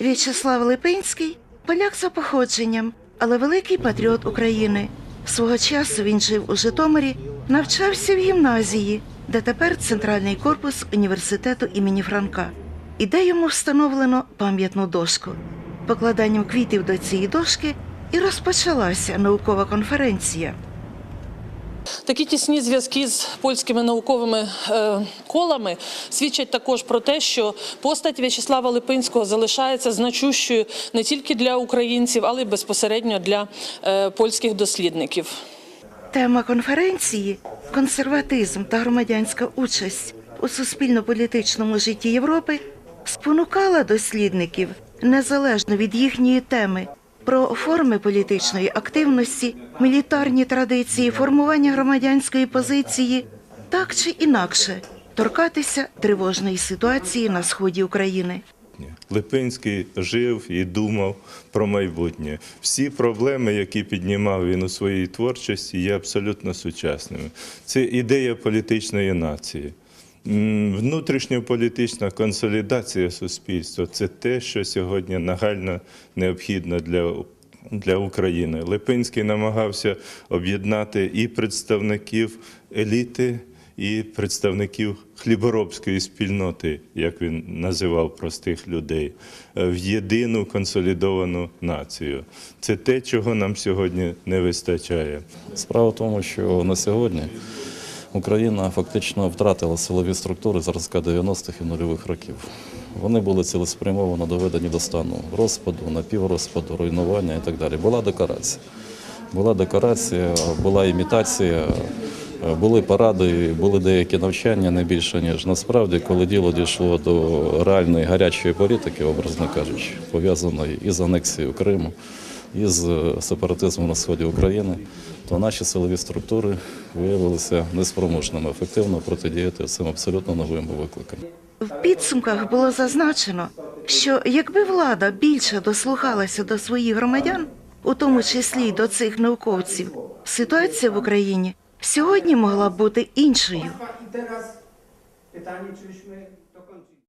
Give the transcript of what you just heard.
В'ячеслав Липинський поляк за походженням, але великий патріот України. Свого часу він жив у Житомирі, навчався в гімназії, де тепер центральний корпус університету імені Франка. І де йому встановлено пам'ятну дошку. Покладанням квітів до цієї дошки і розпочалася наукова конференція. Такі тісні зв'язки з польськими науковими е, колами свідчать також про те, що постать В'ячеслава Липинського залишається значущою не тільки для українців, але й безпосередньо для е, польських дослідників. Тема конференції консерватизм та громадянська участь у суспільно-політичному житті Європи спонукала дослідників незалежно від їхньої теми про форми політичної активності, мілітарні традиції, формування громадянської позиції, так чи інакше торкатися тривожної ситуації на сході України. Липинський жив і думав про майбутнє. Всі проблеми, які піднімав він у своїй творчості, є абсолютно сучасними. Це ідея політичної нації. Внутрішньополітична консолідація суспільства це те, що сьогодні нагально необхідно для для України. Липинський намагався об'єднати і представників еліти, і представників хліборобської спільноти, як він називав простих людей, е, в єдину консолідовану націю. Це те, чого нам сьогодні не вистачає. Справа в тому, що на сьогодні Україна фактично втратила силові структури зразка 90-х і нульових років. Вони були цілеспрямовано доведені до стану розпаду, напіврозпаду, руйнування і так далі. Була декорація. Була декорація, була імітація, були паради, були деякі навчання не більше, ніж насправді, коли діло дійшло до реальної гарячої політики, образно кажучи, пов'язаної із анексією Криму, із е, сепаратизмом на сході України, то наші силові структури виявилися неспроможними ефективно протидіяти цим абсолютно новим викликам. В підсумках було зазначено, що якби влада більше дослухалася до своїх громадян, у тому числі й до цих науковців, ситуація в Україні сьогодні могла б бути іншою. Teraz pytanie, czyśmy